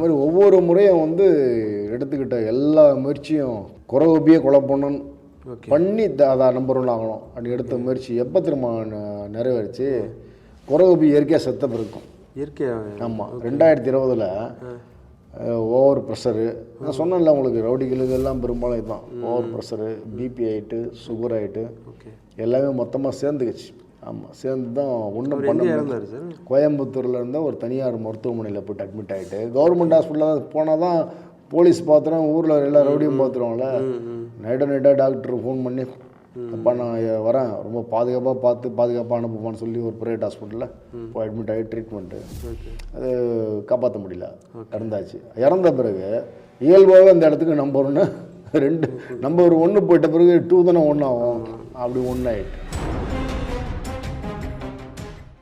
இந்த மாதிரி ஒவ்வொரு முறையும் வந்து எடுத்துக்கிட்ட எல்லா முயற்சியும் குறவபியே கொலை பண்ணணும். பண்ணி த- அதான் நம்பர் ஒன் ஆகணும். அப்படி எடுத்த முயற்சி எப்போ திரும்ப நிறைவேறுச்சு? குறவபி இயற்கையாக செத்த பிறக்கும். இயற்கையாக ஆமாம் ரெண்டாயிரத்தி இருபதில் ஓவர் ப்ரெஷரு. நான் சொன்னேன்ல உங்களுக்கு ரவுடிகளுக்கு எல்லாம் பெரும்பாலும் இதுதான் ஓவர் ப்ரெஷரு பிபி ஆகிட்டு சுகர் ஆகிட்டு எல்லாமே மொத்தமாக சேர்ந்துக்குச்சு. ஆமாம் சேர்ந்து தான் ஒன்றும் பண்ண. இறந்தார் சார்? கோயம்புத்தூரில் இருந்த ஒரு தனியார் மருத்துவமனையில் போயிட்டு அட்மிட் ஆகிட்டு கவர்மெண்ட் ஹாஸ்பிட்டலில் போனால் தான் போலீஸ் பார்த்துறோம் ஊரில் எல்லா ரவுடியும் பார்த்துருவோம்ல நைட்டோ நைட்டாக டாக்டர் ஃபோன் பண்ணி அப்பா நான் வரேன். ரொம்ப பாதுகாப்பாக பார்த்து பாதுகாப்பாக அனுப்புவான்னு சொல்லி ஒரு ப்ரைவேட் ஹாஸ்பிட்டலில் போய் அட்மிட் ஆகி ட்ரீட்மெண்ட்டு அது காப்பாற்ற முடியல. இறந்தாச்சு. இறந்த பிறகு இயல்பாகவே அந்த இடத்துக்கு நம்பர் ஒன்று ரெண்டு நம்பர் ஒன்று போயிட்ட பிறகு டூ தானே ஒன்று ஆகும். அப்படி ஒன்று ஆகிட்டு